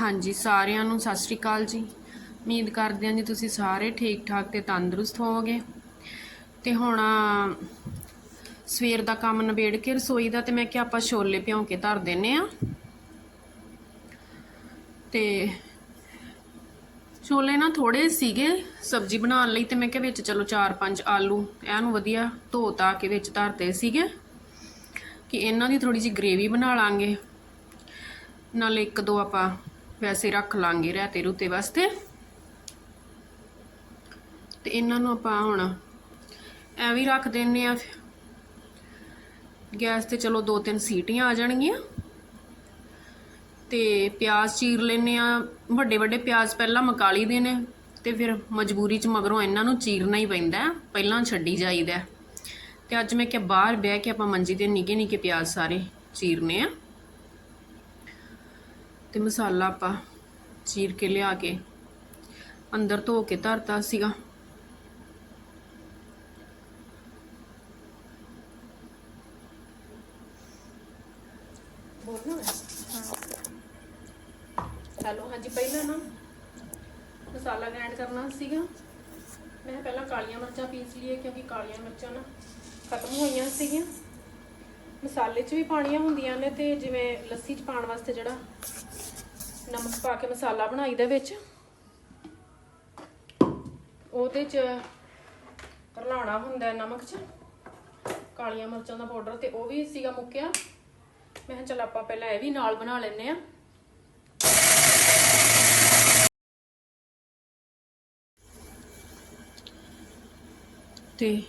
ਹਾਂਜੀ, ਸਾਰਿਆਂ ਨੂੰ ਸਤਿ ਸ਼੍ਰੀ ਅਕਾਲ ਜੀ। ਉਮੀਦ ਕਰਦੇ ਹਾਂ ਜੀ ਤੁਸੀਂ ਸਾਰੇ ਠੀਕ ਠਾਕ ਤੇ ਤੰਦਰੁਸਤ ਹੋਵੋਗੇ। ਤੇ ਹੁਣ, ਸਵੇਰ ਦਾ ਕੰਮ ਨਿਬੇੜ ਕੇ ਰਸੋਈ ਦਾ ਤੇ ਮੈਂ ਕਿਹਾ ਆਪਾਂ ਛੋਲੇ ਭਿਉਂ ਕੇ ਧਰ ਦਿੰਨੇ ਆ। ਤੇ ਛੋਲੇ ਨਾ ਥੋੜੇ ਸੀਗੇ ਸਬਜ਼ੀ ਬਣਾਉਣ ਲਈ ਤੇ ਮੈਂ ਕਿਹਾ ਵਿੱਚ ਚਲੋ 4-5 ਆਲੂ ਇਹਨੂੰ ਵਧੀਆ ਧੋ ਤਾ ਕੇ ਵਿੱਚ ਧਰਤੇ ਸੀਗੇ। ਕਿ ਇਹਨਾਂ ਦੀ ਥੋੜੀ ਜਿਹੀ ਗ੍ਰੇਵੀ ਬਣਾ ਲਾਂਗੇ। ਨਾਲ ਇੱਕ ਦੋ ਆਪਾਂ ਵੈਸੇ ਰੱਖ ਲਾਂਗੇ ਰਾਤੇ ਰੂਤੇ ਵਾਸਤੇ। ਤੇ ਇਹਨਾਂ ਨੂੰ ਆਪਾਂ ਹੁਣ ਐਵੇਂ ਹੀ ਰੱਖ ਦਿੰਨੇ ਆ ਗੈਸ ਤੇ ਚਲੋ ਦੋ ਤਿੰਨ ਸੀਟੀਆਂ ਆ ਜਾਣਗੀਆਂ। ਤੇ ਪਿਆਜ਼ ਚੀਰ ਲੈਨੇ ਆ। ਵੱਡੇ ਵੱਡੇ ਪਿਆਜ਼ ਪਹਿਲਾਂ ਮਕਾਲੀ ਦੇ ਨੇ। ਤੇ ਫਿਰ ਮਜਬੂਰੀ ਚ ਮਗਰੋਂ ਇਹਨਾਂ ਨੂੰ ਚੀਰਨਾ ਹੀ ਪੈਂਦਾ ਪਹਿਲਾਂ ਛੱਡੀ ਜਾਈਦਾ ਹੈ। ਤੇ ਅੱਜ ਮੈਂ ਕਿ ਬਾਹਰ ਬਹਿ ਕੇ ਆਪਾਂ ਮੰਜੀ ਤੇ ਨਿੱਕੇ ਨਿੱਕੇ ਪਿਆਜ਼ ਸਾਰੇ ਚੀਰਨੇ ਆ। ਤੇ ਮਸਾਲਾ ਆਪਾਂ ਚੀਰ ਕੇ ਲਿਆ ਕੇ ਅੰਦਰ ਧੋ ਕੇ ਧਰਤਾ ਸੀਗਾ। ਹੈਲੋ, ਹਾਂਜੀ, ਪਹਿਲਾਂ ਨਾ ਮਸਾਲਾ ਗ੍ਰਾਈਂਡ ਕਰਨਾ ਸੀਗਾ। ਮੈਂ ਪਹਿਲਾਂ ਕਾਲੀਆਂ ਮਿਰਚਾਂ ਪੀਸ ਲਈਏ ਕਿਉਂਕਿ ਕਾਲੀਆਂ ਮਿਰਚਾਂ ਨਾ ਖਤਮ ਹੋਈਆਂ ਸੀਗੀਆਂ। ਮਸਾਲੇ 'ਚ ਵੀ ਪਾਣੀਆਂ ਹੁੰਦੀਆਂ ਨੇ ਤੇ ਜਿਵੇਂ ਲੱਸੀ 'ਚ ਪਾਉਣ ਵਾਸਤੇ ਜਿਹੜਾ ਨਮਕ ਪਾ ਕੇ ਮਸਾਲਾ ਬਣਾਈ ਬਣਾਈਦਾ ਵਿੱਚ। ਉਹਦੇ 'ਚ ਰਲਾਉਣਾ ਹੁੰਦਾ ਨਮਕ 'ਚ। ਕਾਲੀਆਂ ਮਿਰਚਾਂ ਦਾ ਪਾਊਡਰ ਤੇ ਉਹ ਵੀ ਸੀਗਾ ਮੁੱਕਿਆ। ਮੈਂ ਕਿਹਾ ਚਲ ਆਪਾਂ ਪਹਿਲਾਂ ਇਹ ਵੀ ਨਾਲ ਬਣਾ ਲੈਨੇ ਆ ਤੇ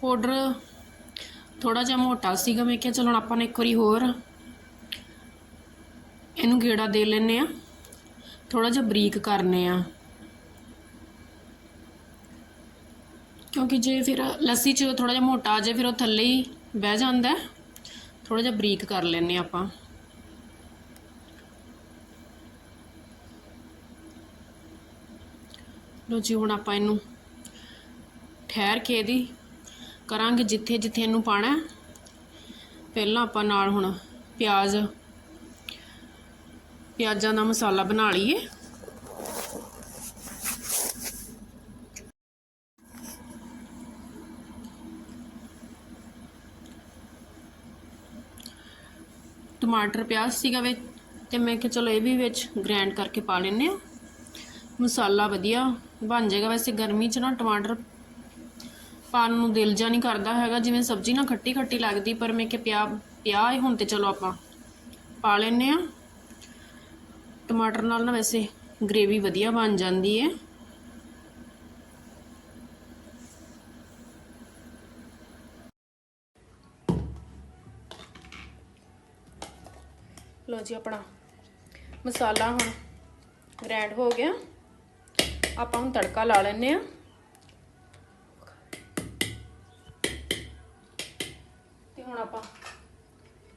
ਪਾਊਡਰ ਥੋੜਾ ਜਿਹਾ ਮੋਟਾ ਸੀਗਾ। ਮੈਂ ਕਿਹਾ ਚਲੋ ਹੁਣ ਆਪਾਂ ਨੇ ਇੱਕ ਵਾਰੀ ਹੋਰ ਇਹਨੂੰ ਗੇੜਾ ਦੇ ਲੈਨੇ ਆ ਥੋੜਾ ਜਿਹਾ ਬਰੀਕ ਕਰਨੇ ਆ ਕਿਉਂਕਿ ਜੇ ਫਿਰ ਲੱਸੀ 'ਚ ਥੋੜਾ ਜਿਹਾ ਮੋਟਾ ਆ ਜੇ ਫਿਰ ਉਹ ਥੱਲੇ ਹੀ ਬਹਿ ਜਾਂਦਾ ਥੋੜਾ ਜਿਹਾ ਬਰੀਕ ਕਰ ਲੈਨੇ ਆਪਾਂ। ਲੋ ਜੀ, ਹੁਣ ਆਪਾਂ ਇਹਨੂੰ ਠਹਿਰ ਕੇ ਇਹਦੀ ਕਰਾਂਗੇ ਜਿੱਥੇ ਜਿੱਥੇ ਇਹਨੂੰ ਪਾਣਾ ਪਹਿਲਾਂ ਆਪਾਂ ਨਾਲ ਹੁਣ ਪਿਆਜ਼ ਪਿਆਜ਼ਾਂ ਦਾ ਮਸਾਲਾ ਬਣਾ ਲਈਏ। ਟਮਾਟਰ ਪਿਆਜ਼ ਸੀਗਾ ਵਿੱਚ ਤੇ ਮੈਂ ਕਿਹਾ ਚਲੋ ਇਹ ਵੀ ਵਿੱਚ ਗ੍ਰਾਈਂਡ ਕਰਕੇ ਪਾ ਲੈਨੇ ਆ ਮਸਾਲਾ ਵਧੀਆ ਬਣ ਜਾਏਗਾ। ਵੈਸੇ ਗਰਮੀ 'ਚ ਨਾ ਟਮਾਟਰ ਪਾਣ ਨੂੰ ਦਿਲ ਜਾ ਨਹੀਂ ਕਰਦਾ ਹੈਗਾ। ਜਿਵੇਂ ਸਬਜ਼ੀ ਨਾ ਖੱਟੀ ਖੱਟੀ ਲੱਗਦੀ, ਪਰ ਮੈਂ ਕਿ ਪਿਆ ਪਿਆ ਹੈ ਹੁਣ ਤੇ ਚਲੋ ਆਪਾਂ ਪਾ ਲੈਨੇ ਆ ਟਮਾਟਰ ਨਾਲ ਨਾ ਵੈਸੇ ਗ੍ਰੇਵੀ ਵਧੀਆ ਬਣ ਜਾਂਦੀ ਹੈ ਲੋ ਜੀ ਆਪਣਾ ਮਸਾਲਾ ਹੁਣ ਗ੍ਰਾਈਂਡ ਹੋ ਗਿਆ। ਆਪਾਂ ਹੁਣ ਤੜਕਾ ਲਾ ਲੈਨੇ ਆ ਤੇ ਹੁਣ ਆਪਾਂ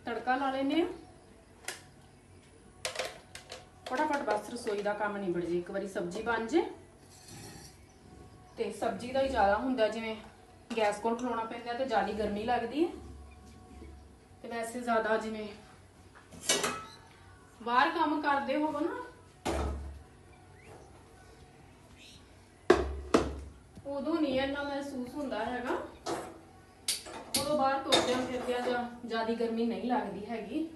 ਤੜਕਾ ਲਾ ਲੈਨੇ ਆ ਬਸ ਰਸੋਈ ਦਾ ਕੰਮ ਨਿਬੜ ਜੇ, ਇੱਕ ਵਾਰੀ ਸਬਜ਼ੀ ਬਣ ਜੇ। ਤੇ ਸਬਜ਼ੀ ਦਾ ਹੀ ਜ਼ਿਆਦਾ ਹੁੰਦਾ, ਜਿਵੇਂ ਗੈਸ ਕੋਲ ਖਲੋਣਾ ਪੈਂਦਾ ਤੇ ਜ਼ਿਆਦਾ ਗਰਮੀ ਲੱਗਦੀ ਹੈ। ਤੇ ਵੈਸੇ ਜ਼ਿਆਦਾ ਜਿਵੇਂ ਬਾਹਰ ਕੰਮ ਕਰਦੇ ਹੋਵੋ ਨਾ, ਉਦੋਂ ਨਹੀਂ ਇੰਨਾ ਮਹਿਸੂਸ ਹੁੰਦਾ ਹੈਗਾ। ਉਦੋਂ ਬਾਹਰ ਤੁਰਦਿਆਂ ਫਿਰਦਿਆਂ ਜਾਂ ਜਿਆਦੀ ਗਰਮੀ ਨਹੀਂ ਲੱਗਦੀ ਹੈਗੀ।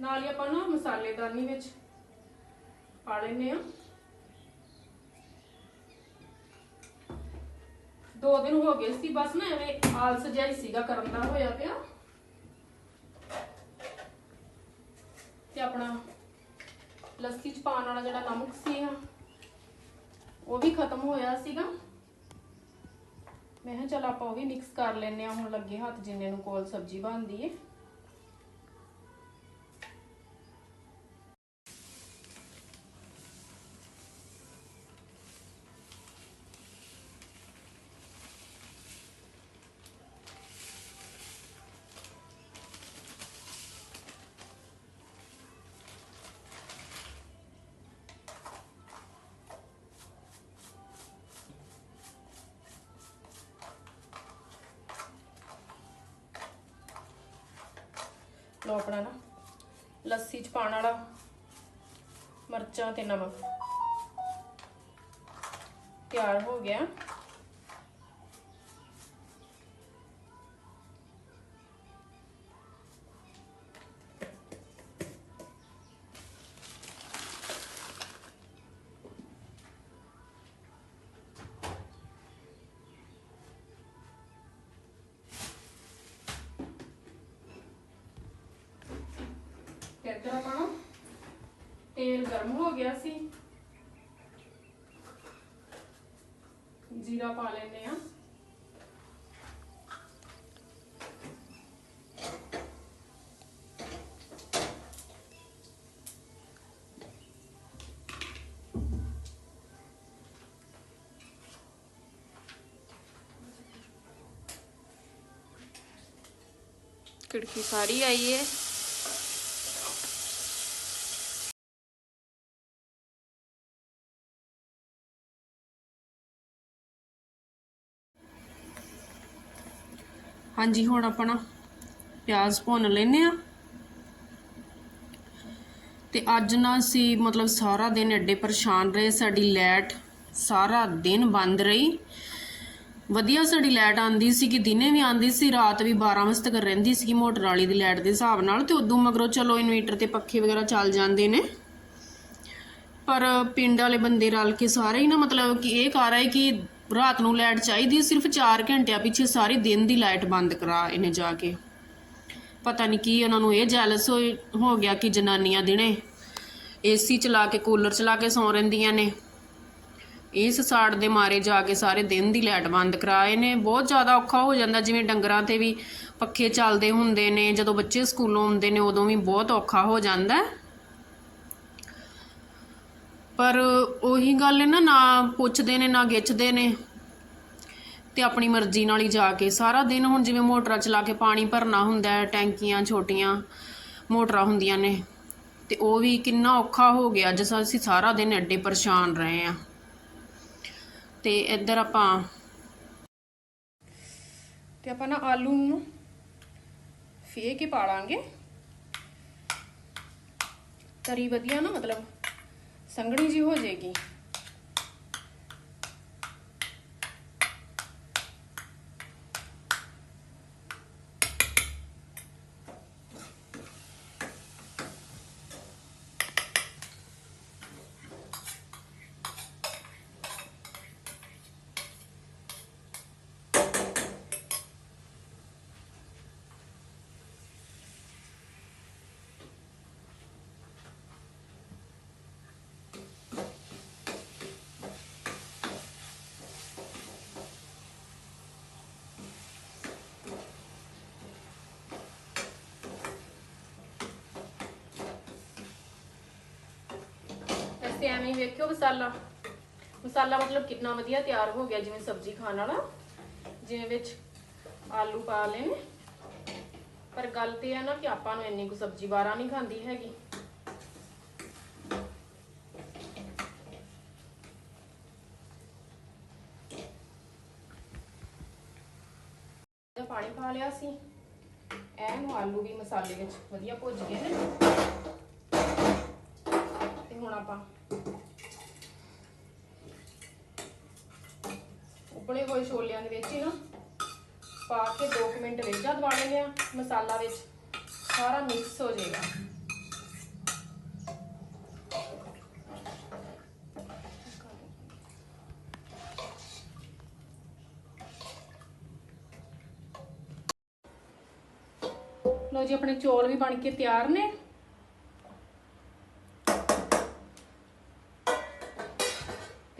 ਨਾਲ ਹੀ ਆਪਾਂ ਨਾ ਮਸਾਲੇਦਾਨੀ ਵਿੱਚ ਪਾ ਲੈਨੇ ਆ ਦੋ ਦਿਨ ਹੋ ਗਏ ਸੀ, ਬਸ ਨਾ ਐਵੇਂ ਆਲਸ ਜਿਹਾ ਸੀਗਾ ਕਰਨ ਦਾ ਹੋਇਆ ਪਿਆ। ਤੇ ਆਪਣਾ ਲੱਸੀ ਚ ਪਾਉਣ ਵਾਲਾ ਜਿਹੜਾ ਨਮਕ ਸੀ ਉਹ ਵੀ ਖਤਮ ਹੋਇਆ ਸੀਗਾ। ਮੈਂ ਕਿਹਾ ਚਲ ਆਪਾਂ ਉਹ ਵੀ ਮਿਕਸ ਕਰ ਲੈਨੇ ਆ ਹੁਣ ਲੱਗੇ ਹੱਥ ਜਿੰਨੇ ਨੂੰ ਕੋਲ ਸਬਜ਼ੀ ਬਣਦੀ ਏ। ਲੋ ਆਪਣਾ ਨਾ ਲੱਸੀ ਚ ਪਾਣ ਵਾਲਾ ਮਰਚਾਂ ਤੇ ਨਮਕ ਤਿਆਰ ਹੋ ਗਿਆ। ਇੱਧਰ ਆਪਣਾ ਤੇਲ ਗਰਮ ਹੋ ਗਿਆ ਸੀ ਜੀਰਾ ਪਾ ਲੈਨੇ ਆ खिड़की सारी आई है ਹਾਂਜੀ, ਹੁਣ ਆਪਣਾ ਪਿਆਜ਼ ਭੁੰਨ ਲੈਨੇ ਆ ਤੇ ਅੱਜ ਨਾ ਅਸੀਂ ਮਤਲਬ ਸਾਰਾ ਦਿਨ ਐਡੇ ਪਰੇਸ਼ਾਨ ਰਹੇ, ਸਾਡੀ ਲਾਈਟ ਸਾਰਾ ਦਿਨ ਬੰਦ ਰਹੀ। ਵਧੀਆ ਸਾਡੀ ਲਾਈਟ ਆਂਦੀ ਸੀ ਕਿ ਦਿਨੇ ਵੀ ਆਂਦੀ ਸੀ, ਰਾਤ ਵੀ 12 ਵਜੇ ਤੱਕ ਰਹਿੰਦੀ ਸੀ ਮੋਟਰ ਵਾਲੀ ਦੀ ਲਾਈਟ ਦੇ ਹਿਸਾਬ ਨਾਲ। ਤੇ ਉਦੋਂ ਮਗਰੋਂ ਚਲੋ ਇਨਵੇਟਰ ਤੇ ਪੱਖੇ ਵਗੈਰਾ ਚੱਲ ਜਾਂਦੇ ਨੇ। ਪਰ ਪਿੰਡ ਵਾਲੇ ਬੰਦੇ ਰਲ ਕੇ ਸਾਰੇ ਹੀ ਨਾ ਮਤਲਬ ਕਿ ਇਹ ਕਰ ਆਏ ਕਿ ਰਾਤ ਨੂੰ ਲਾਈਟ ਚਾਹੀਦੀ ਸਿਰਫ 4 ਘੰਟਿਆਂ ਪਿੱਛੇ ਸਾਰੇ ਦਿਨ ਦੀ ਲਾਈਟ ਬੰਦ ਕਰਾ ਇਹਨੇ ਜਾ ਕੇ। ਪਤਾ ਨਹੀਂ ਕੀ ਉਹਨਾਂ ਨੂੰ ਇਹ ਜੈਲਸ ਹੋ ਗਿਆ ਕਿ ਜਨਾਨੀਆਂ ਦਿਨੇ ਏਸੀ ਚਲਾ ਕੇ ਕੂਲਰ ਚਲਾ ਕੇ ਸੌਂ ਰਹਿੰਦੀਆਂ ਨੇ। ਇਸ ਸਾੜ ਦੇ ਮਾਰੇ ਜਾ ਕੇ ਸਾਰੇ ਦਿਨ ਦੀ ਲਾਈਟ ਬੰਦ ਕਰਾਏ ਨੇ ਬਹੁਤ ਜ਼ਿਆਦਾ ਔਖਾ ਹੋ ਜਾਂਦਾ, ਜਿਵੇਂ ਡੰਗਰਾਂ ਤੇ ਵੀ ਪੱਖੇ ਚੱਲਦੇ ਹੁੰਦੇ ਨੇ, ਜਦੋਂ ਬੱਚੇ ਸਕੂਲੋਂ ਆਉਂਦੇ ਨੇ, ਉਦੋਂ ਵੀ ਬਹੁਤ ਔਖਾ ਹੋ ਜਾਂਦਾ। ਪਰ ਉਹੀ ਗੱਲ ਹੈ ਨਾ ਨਾ ਪੁੱਛਦੇ ਨੇ, ਨਾ ਗਿੱਛਦੇ ਨੇ। ਤੇ ਆਪਣੀ ਮਰਜ਼ੀ ਨਾਲ ਹੀ ਜਾ ਕੇ। ਸਾਰਾ ਦਿਨ ਹੁਣ ਜਿਵੇਂ ਮੋਟਰਾਂ ਚਲਾ ਕੇ ਪਾਣੀ ਭਰਨਾ ਹੁੰਦਾ ਹੈ, ਟੈਂਕੀਆਂ ਛੋਟੀਆਂ, ਮੋਟਰਾਂ ਹੁੰਦੀਆਂ ਨੇ। ਤੇ ਉਹ ਵੀ ਕਿੰਨਾ ਔਖਾ ਹੋ ਗਿਆ ਜਿਸ ਅਸੀਂ ਸਾਰਾ ਦਿਨ ਐਡੇ ਪਰੇਸ਼ਾਨ ਰਹੇ ਆ ਤੇ ਇੱਧਰ ਆਪਾਂ ਤੇ ਆਪਾਂ ਨਾ ਆਲੂ ਨੂੰ ਫੇ ਕੇ ਪਾ ਲਾਂਗੇ ਤਰੀ ਵਧੀਆ ਨਾ, ਮਤਲਬ ਸੰਘਣੀ ਜੀ ਹੋ ਜਾਏਗੀ। ਵੈਸੇ ਐਵੇਂ ਹੀ ਵੇਖਿਓ ਮਸਾਲਾ। ਮਸਾਲਾ ਮਤਲਬ ਕਿੰਨਾ ਵਧੀਆ ਤਿਆਰ ਹੋ ਗਿਆ, ਜਿਵੇਂ ਸਬਜ਼ੀ ਖਾਣ ਵਾਲਾ। ਜਿਵੇਂ ਵਿੱਚ ਆਲੂ ਪਾ ਲਏ ਨੇ। ਪਰ ਗੱਲ ਤੇ ਹੈ ਨਾ ਕਿ ਆਪਾਂ ਨੂੰ ਇੰਨੀ ਕੁ ਸਬਜ਼ੀ ਬਾਰਾ ਨਹੀਂ ਖਾਂਦੀ ਹੈਗੀ। ਤੇ ਪਾਣੀ ਪਾ ਲਿਆ ਸੀ। ਐਨ ਆਲੂ ਵੀ ਮਸਾਲੇ ਵਿੱਚ ਵਧੀਆ ਭੁੱਜ ਗਏ ਨੇ। ਹੁਣ ਆਪਾਂ ਉਬਲੇ ਹੋਏ ਛੋਲਿਆਂ ਦੇ ਵਿੱਚ ਹੀ ਨਾ ਪਾ ਕੇ 2 ਮਿੰਟ ਰੇਜਾ ਦਵਾ ਲੈਂਦੇ ਆ ਮਸਾਲਾ ਵਿੱਚ ਸਾਰਾ ਮਿਕਸ ਹੋ ਜਾਏਗਾ। ਲੋ ਜੀ, ਆਪਣੇ ਚੌਲ ਵੀ ਬਣ ਕੇ ਤਿਆਰ ਨੇ।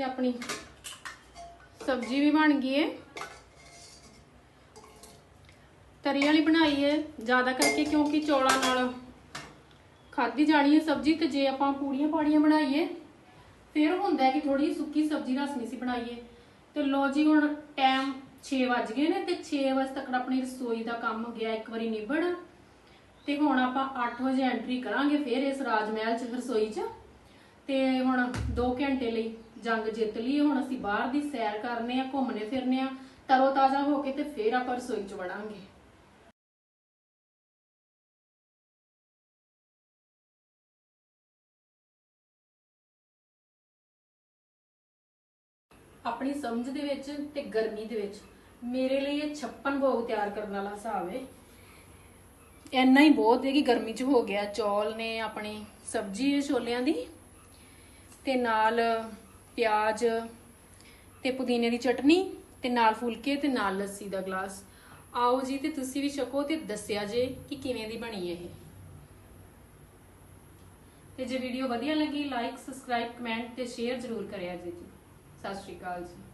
ਤੇ ਆਪਣੀ ਸਬਜ਼ੀ ਵੀ ਬਣ ਗਈ ਹੈ ਤਰੀ ਵਾਲੀ ਬਣਾਈ ਹੈ ਜ਼ਿਆਦਾ ਕਰਕੇ ਕਿਉਂਕਿ ਚੌਲਾਂ ਨਾਲ ਖਾਧੀ ਜਾਣੀ ਹੈ ਸਬਜ਼ੀ ਤੇ ਜੇ ਆਪਾਂ ਪੂੜੀਆਂ ਪਾੜੀਆਂ ਬਣਾਈਏ, ਫਿਰ ਹੁੰਦਾ ਕਿ ਥੋੜੀ ਸੁੱਕੀ ਸਬਜ਼ੀ ਰਸਮੀ ਸੀ ਬਣਾਈਏ। ਤੇ ਲੋ ਜੀ ਹੁਣ ਟਾਈਮ 6 ਵਜ ਗਏ ਨੇ ਤੇ 6 ਵਜੇ ਤੱਕ ਆਪਣੀ ਰਸੋਈ ਦਾ ਕੰਮ ਹੋ ਗਿਆ ਇੱਕ ਵਾਰੀ ਨਿਬੜ। ਤੇ ਹੁਣ ਆਪਾਂ 8 ਵਜੇ ਐਂਟਰੀ ਕਰਾਂਗੇ ਫਿਰ ਇਸ ਰਾਜ ਮਹਿਲ ਚ, ਰਸੋਈ ਚ। ਤੇ ਹੁਣ 2 ਘੰਟੇ ਲਈ ਜੰਗ ਜਿੱਤ ਲਈ, ਹੁਣ ਅਸੀਂ ਬਾਹਰ ਦੀ ਸੈਰ ਕਰਨੇ ਆ, ਘੁੰਮਨੇ ਫਿਰਨੇ ਆ ਤਰੋ ਤਾਜ਼ਾ ਹੋ ਕੇ ਤੇ ਫਿਰ ਆਪਾਂ ਰਸੋਈ ਚ ਵੜਾਂਗੇ। ਆਪਣੀ ਸਮਝ ਦੇ ਵਿੱਚ ਤੇ ਗਰਮੀ ਦੇ ਵਿੱਚ, ਮੇਰੇ ਲਈ ਇਹ 56 ਭੋਗ ਤਿਆਰ ਕਰਨ ਵਾਲਾ ਹਿਸਾਬ ਹੈ ਇੰਨਾ ਹੀ ਬਹੁਤ ਹੈ ਕਿ ਗਰਮੀ 'ਚ ਹੋ ਗਿਆ, ਚੌਲ ਨੇ ਆਪਣੀ ਸਬਜ਼ੀ ਛੋਲਿਆਂ ਦੀ, ਤੇ ਨਾਲ ਪਿਆਜ਼ ਤੇ ਪੁਦੀਨੇ ਦੀ ਚਟਨੀ ਤੇ ਨਾਲ ਫੁਲਕੇ ਤੇ ਨਾਲ ਲੱਸੀ ਦਾ ਗਲਾਸ। ਆਓ ਜੀ ਤੇ ਤੁਸੀਂ ਵੀ ਛਕੋ ਤੇ ਦੱਸਿਆ ਜੇ ਕਿ ਕਿਵੇਂ ਦੀ ਬਣੀ ਇਹ। ਤੇ ਜੇ ਵੀਡੀਓ ਵਧੀਆ ਲੱਗੀ ਲਾਈਕ ਸਬਸਕ੍ਰਾਈਬ ਕਮੈਂਟ ਤੇ ਸ਼ੇਅਰ ਜ਼ਰੂਰ ਕਰਿਆ ਜੀ। ਸਤਿ ਸ਼੍ਰੀ ਅਕਾਲ ਜੀ।